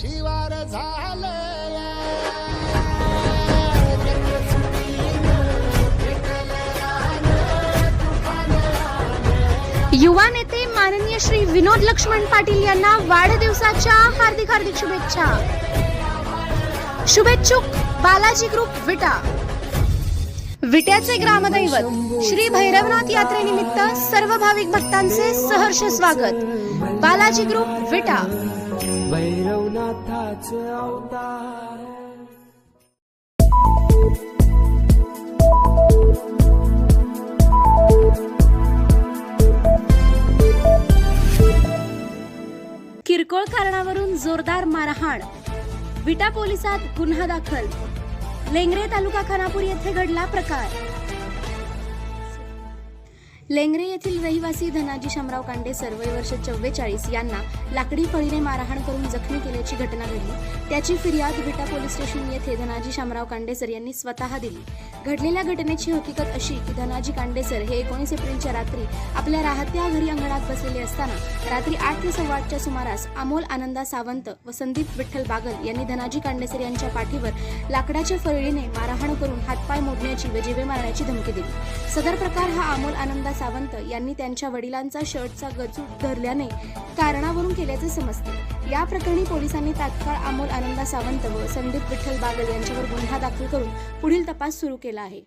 शिवार झाले युवा नेते माननीय श्री विनोद लक्ष्मण पाटील यांना वाढदिवसाच्या हार्दिक हार्दिक शुभेच्छा. शुभेच्छुक बालाजी ग्रुप विटा. विट्याचे ग्रामदैवत श्री भैरवनाथ यात्रेनिमित्त सर्व भाविक भक्तांचे सहर्ष स्वागत. बालाजी ग्रुप विटा. भैरवनाथाचे अवतार. किरकोळ कारणावरून जोरदार मारहाण. विटा पोलिसात गुन्हा दाखल. लेंगरे तालुका खानापूर येथे घडला प्रकार. लेंगरे येथील रहिवासी धनाजी शामराव कांडेसर वय वर्ष चव्वेचाळीस यांना लाकडी फळीने मारहाण करून जखमी केल्याची घटना घडली. त्याची फिर्याद विटा पोलीस स्टेशन येथे धनाजी शामराव कांडेसर यांनी स्वतः दिली. घडलेल्या घटनेची हकीकत अशी की धनाजी कांडेसर हे एकोणीस एप्रिलच्या रात्री आपल्या राहत्या घरी अंगणात बसलेले असताना रात्री आठ ते सव्वा आठच्या सुमारास अमोल आनंदा सावंत व संदीप विठ्ठल बागल यांनी धनाजी कांडेसर यांच्या पाठीवर लाकडाच्या फळीने मारहाण करून हातपाय मोडण्याची व जिवे मारण्याची धमकी दिली. सदर प्रकार हा अमोल आनंदा सावंत यांनी त्यांच्या वडिलांचा शर्टचा गजू धरल्याने कारणावरून केल्याचे समजते. या प्रकरणी पोलिसांनी तात्काळ अमोल आनंदा सावंत व संदीप विठ्ठल बागल यांच्यावर गुन्हा दाखल करून पुढील तपास सुरू केला आहे.